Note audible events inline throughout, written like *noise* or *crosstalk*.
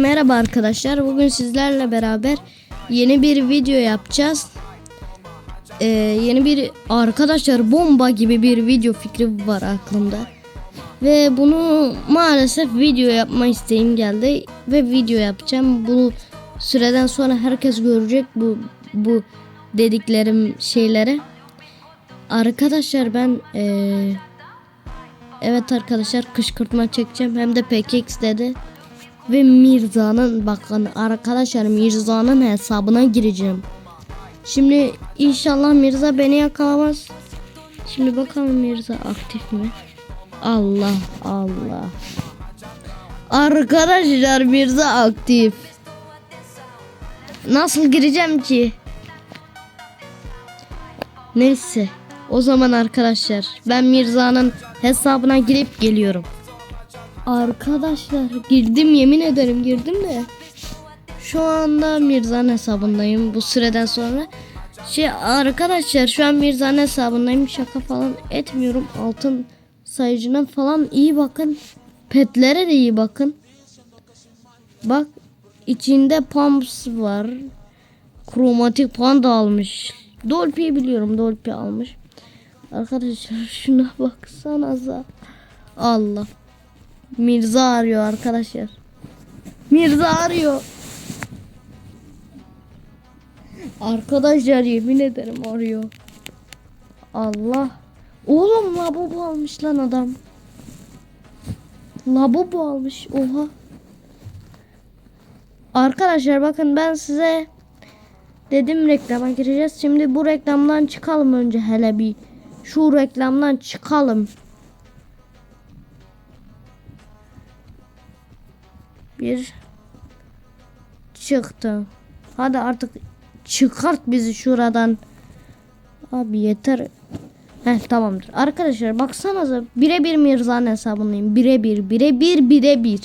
merhaba arkadaşlar. Bugün sizlerle beraber yeni bir video yapacağız. Ee, yeni bir arkadaşlar bomba gibi bir video fikri var aklımda. Ve bunu maalesef video yapma isteğim geldi ve video yapacağım. Bu süreden sonra herkes görecek bu bu dediklerim şeyleri. Arkadaşlar ben ee, evet arkadaşlar kışkırtma çekeceğim hem de PKX dedi. Ve Mirza'nın bakın arkadaşlar Mirza'nın hesabına gireceğim. Şimdi inşallah Mirza beni yakalamaz. Şimdi bakalım Mirza aktif mi? Allah Allah. Arkadaşlar Mirza aktif. Nasıl gireceğim ki? Neyse. O zaman arkadaşlar ben Mirza'nın hesabına girip geliyorum. Arkadaşlar girdim yemin ederim girdim de şu anda Mirza'nın hesabındayım bu süreden sonra. Şey arkadaşlar şu an Mirza'nın hesabındayım şaka falan etmiyorum. Altın sayıcına falan iyi bakın. Petlere de iyi bakın. Bak içinde pumps var. Kromatik panda almış. Dolpy'yi biliyorum Dolpy almış. Arkadaşlar *laughs* şuna baksanıza. Allah. Mirza arıyor arkadaşlar. Mirza arıyor. Arkadaşlar yemin ederim arıyor. Allah. Oğlum labubu almış lan adam. Labubu almış. Oha. Arkadaşlar bakın ben size dedim reklama gireceğiz. Şimdi bu reklamdan çıkalım önce hele bir. Şu reklamdan çıkalım. Bir çıktı. Hadi artık çıkart bizi şuradan. Abi yeter. Heh tamamdır. Arkadaşlar baksanıza birebir Mirza'nın hesabındayım. Birebir birebir birebir.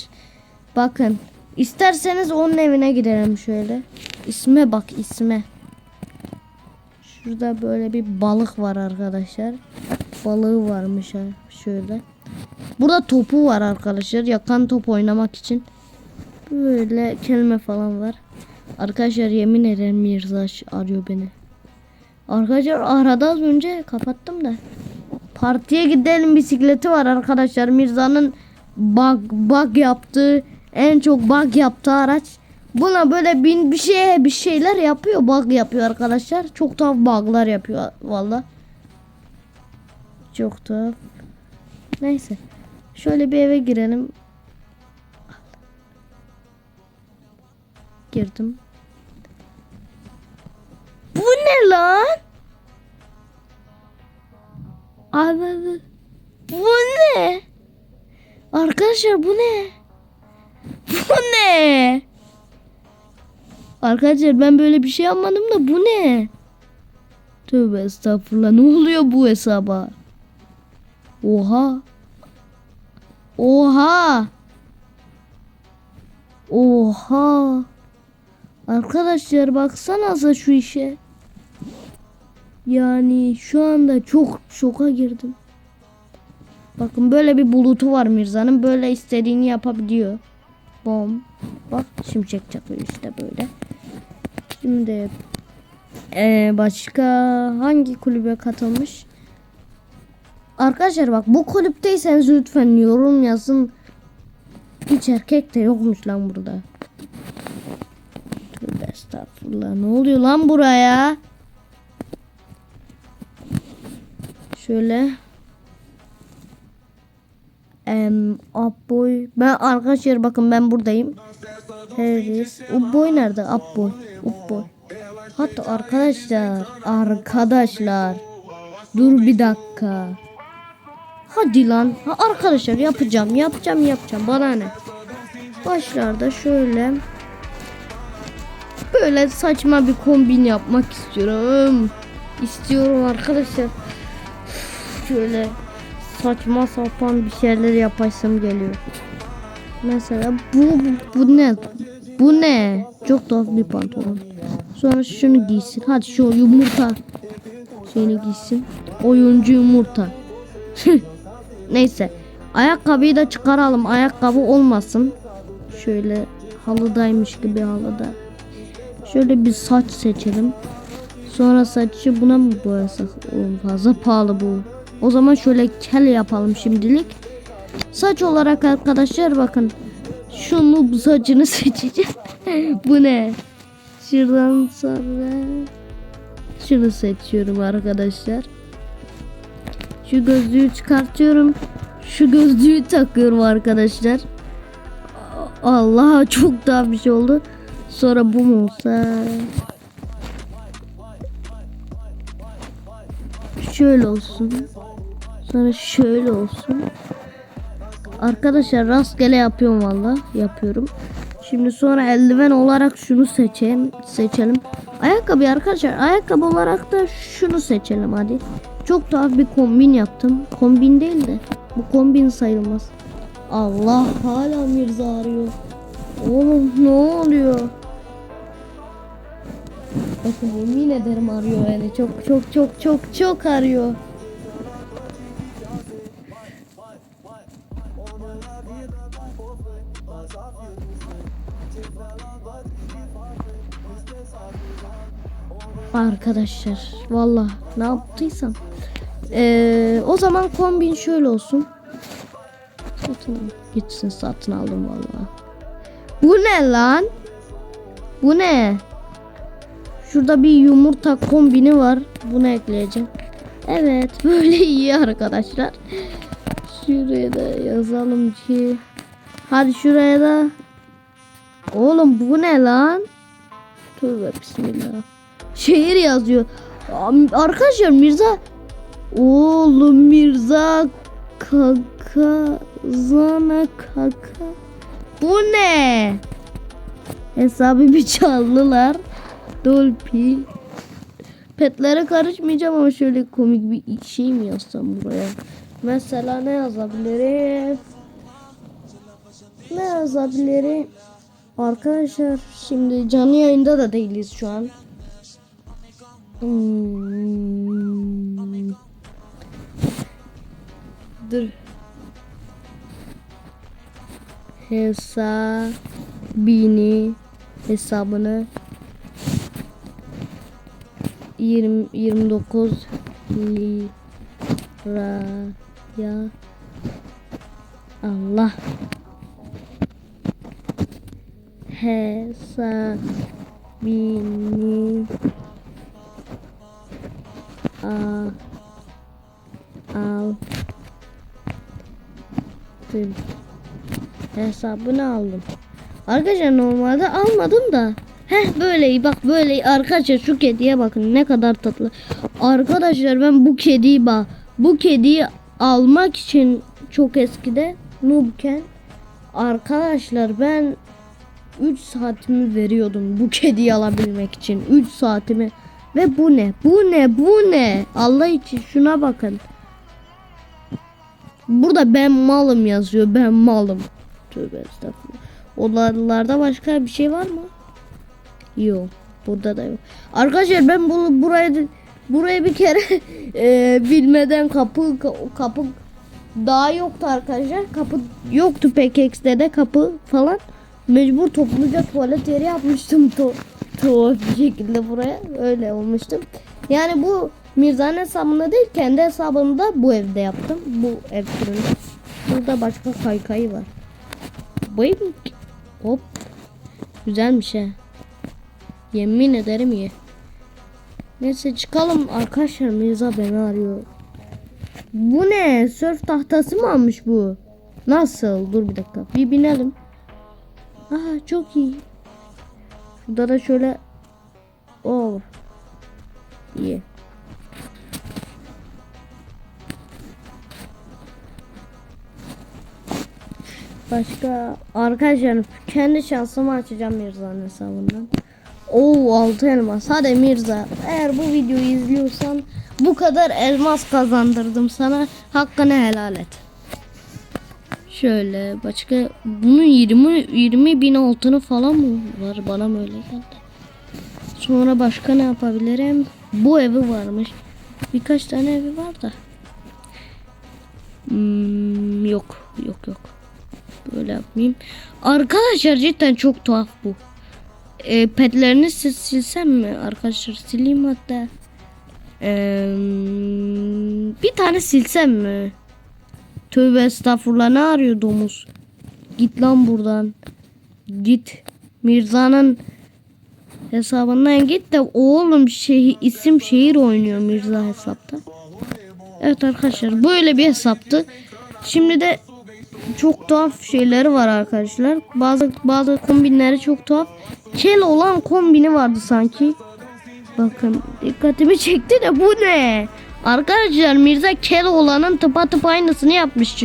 Bakın. isterseniz onun evine gidelim şöyle. İsme bak isme. Şurada böyle bir balık var arkadaşlar. Balığı varmış şöyle. Burada topu var arkadaşlar. Yakan top oynamak için. Böyle kelime falan var. Arkadaşlar yemin ederim Mirza arıyor beni. Arkadaşlar aradı az önce kapattım da. Partiye gidelim bisikleti var arkadaşlar. Mirza'nın bug, bug yaptığı en çok bug yaptığı araç. Buna böyle bin bir şey bir şeyler yapıyor. Bug yapıyor arkadaşlar. Çok tuhaf bug'lar yapıyor valla. Çok tuhaf. Neyse. Şöyle bir eve girelim. Girdim. Bu ne lan? Abi bu ne? Arkadaşlar bu ne? Bu ne? Arkadaşlar ben böyle bir şey yapmadım da bu ne? Tövbe estağfurullah ne oluyor bu hesaba? Oha. Oha. Oha. Arkadaşlar baksanıza şu işe. Yani şu anda çok şoka girdim. Bakın böyle bir bulutu var Mirza'nın. Böyle istediğini yapabiliyor. Bom. Bak şimşek çakıyor işte böyle. Şimdi ee, başka hangi kulübe katılmış? Arkadaşlar bak bu kulüpteyseniz lütfen yorum yazın. Hiç erkek de yokmuş lan burada. Estağfurullah. Ne oluyor lan buraya? Şöyle. Em, Upboy. Ben arkadaşlar bakın ben buradayım. Harris. Upboy nerede? Upboy. Upboy. Hatta arkadaşlar. Arkadaşlar. Dur bir dakika. Hadi lan. Ha, arkadaşlar yapacağım. Yapacağım yapacağım. Bana ne? Başlarda şöyle. Böyle saçma bir kombin yapmak istiyorum. İstiyorum arkadaşlar. Şöyle saçma sapan bir şeyler yapasım geliyor. Mesela bu, bu, bu ne? Bu ne? Çok tuhaf bir pantolon. Sonra şunu giysin. Hadi şu yumurta şeyini giysin. Oyuncu yumurta. *laughs* Neyse. Ayakkabıyı da çıkaralım. Ayakkabı olmasın. Şöyle halıdaymış gibi halıda. Şöyle bir saç seçelim. Sonra saçı buna mı boyasak? Oğlum fazla pahalı bu. O zaman şöyle kel yapalım şimdilik. Saç olarak arkadaşlar bakın. Şunu bu saçını *laughs* seçeceğim. bu ne? Şuradan sonra şunu seçiyorum arkadaşlar. Şu gözlüğü çıkartıyorum. Şu gözlüğü takıyorum arkadaşlar. Allah çok daha bir şey oldu. Sonra bu mu olsa? Şöyle olsun. Sonra şöyle olsun. Arkadaşlar rastgele yapıyorum valla. Yapıyorum. Şimdi sonra eldiven olarak şunu seçelim. Seçelim. Ayakkabı arkadaşlar. Ayakkabı olarak da şunu seçelim hadi. Çok tuhaf bir kombin yaptım. Kombin değil de. Bu kombin sayılmaz. Allah hala Mirza arıyor. Oğlum ne oluyor? Bakın yemin ederim arıyor yani. Çok çok çok çok çok arıyor. Arkadaşlar valla ne yaptıysam. Ee, o zaman kombin şöyle olsun. Satın gitsin satın aldım valla. Bu ne lan? Bu ne? Şurada bir yumurta kombini var. Bunu ekleyeceğim. Evet *laughs* böyle iyi arkadaşlar. Şuraya da yazalım ki. Hadi şuraya da. Oğlum bu ne lan? Tövbe bismillah. Şehir yazıyor. Arkadaşlar Mirza. Oğlum Mirza kaka zana kaka. Bu ne? Hesabı bir çaldılar. Dolpi. Petlere karışmayacağım ama şöyle komik bir şey mi yazsam buraya? Mesela ne yazabilirim? Ne yazabilirim? Arkadaşlar şimdi canlı yayında da değiliz şu an. Hmm. Dur. Hesabini hesabını 20 29 liraya Allah. Hesabini a aldım. Hesabını aldım. Arkadaşlar normalde almadım da Heh böyle bak böyle arkadaşlar şu kediye bakın ne kadar tatlı. Arkadaşlar ben bu kediyi bak bu kediyi almak için çok eskide noobken arkadaşlar ben 3 saatimi veriyordum bu kediyi alabilmek için 3 saatimi. Ve bu ne bu ne bu ne? Allah için şuna bakın. Burada ben malım yazıyor ben malım. Tövbe estağfurullah. Odalarda başka bir şey var mı Yok. Burada da yok. Arkadaşlar ben bunu buraya buraya bir kere *laughs* e, bilmeden kapı kapı daha yoktu arkadaşlar. Kapı yoktu PKX'de de kapı falan. Mecbur topluca tuvalet yeri yapmıştım to tuhaf bir şekilde buraya. Öyle olmuştum. Yani bu Mirza'nın hesabında değil kendi hesabımda bu evde yaptım. Bu ev türünde. Burada başka kaykayı var. Boing. Hop. Güzelmiş he. Yemin ederim iyi. Neyse çıkalım arkadaşlar Mirza beni arıyor. Bu ne? Sörf tahtası mı almış bu? Nasıl? Dur bir dakika. Bir binelim. Aha çok iyi. Şurada da şöyle Oh. İyi. Başka arkadaşlar kendi şansımı açacağım Mirza'nın hesabından. Oo altı elmas. Hadi Mirza. Eğer bu videoyu izliyorsan bu kadar elmas kazandırdım sana. Hakkını helal et. Şöyle başka bunun 20 20 bin altını falan mı var bana mı öyle geldi. Sonra başka ne yapabilirim? Bu evi varmış. Birkaç tane evi var da. Hmm, yok yok yok. Böyle yapmayayım. Arkadaşlar cidden çok tuhaf bu. E, petlerini silsem mi? Arkadaşlar sileyim hatta. Eee, bir tane silsem mi? Tövbe estağfurullah ne arıyor domuz? Git lan buradan. Git. Mirza'nın hesabından git de oğlum şey isim şehir oynuyor Mirza hesapta. Evet arkadaşlar böyle bir hesaptı. Şimdi de çok tuhaf şeyleri var arkadaşlar. Bazı bazı kombinleri çok tuhaf. Kel olan kombini vardı sanki. Bakın dikkatimi çekti de bu ne? Arkadaşlar Mirza kel olanın tıpatıp aynısını yapmış.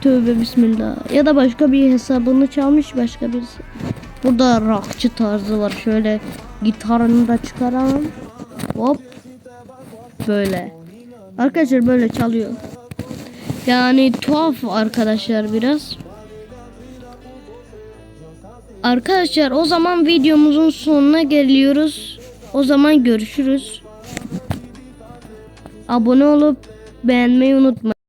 Tövbe bismillah. Ya da başka bir hesabını çalmış başka birisi. Burada rockçı tarzı var. Şöyle gitarını da çıkaralım. Hop. Böyle. Arkadaşlar böyle çalıyor. Yani tuhaf arkadaşlar biraz. Arkadaşlar o zaman videomuzun sonuna geliyoruz. O zaman görüşürüz. Abone olup beğenmeyi unutmayın.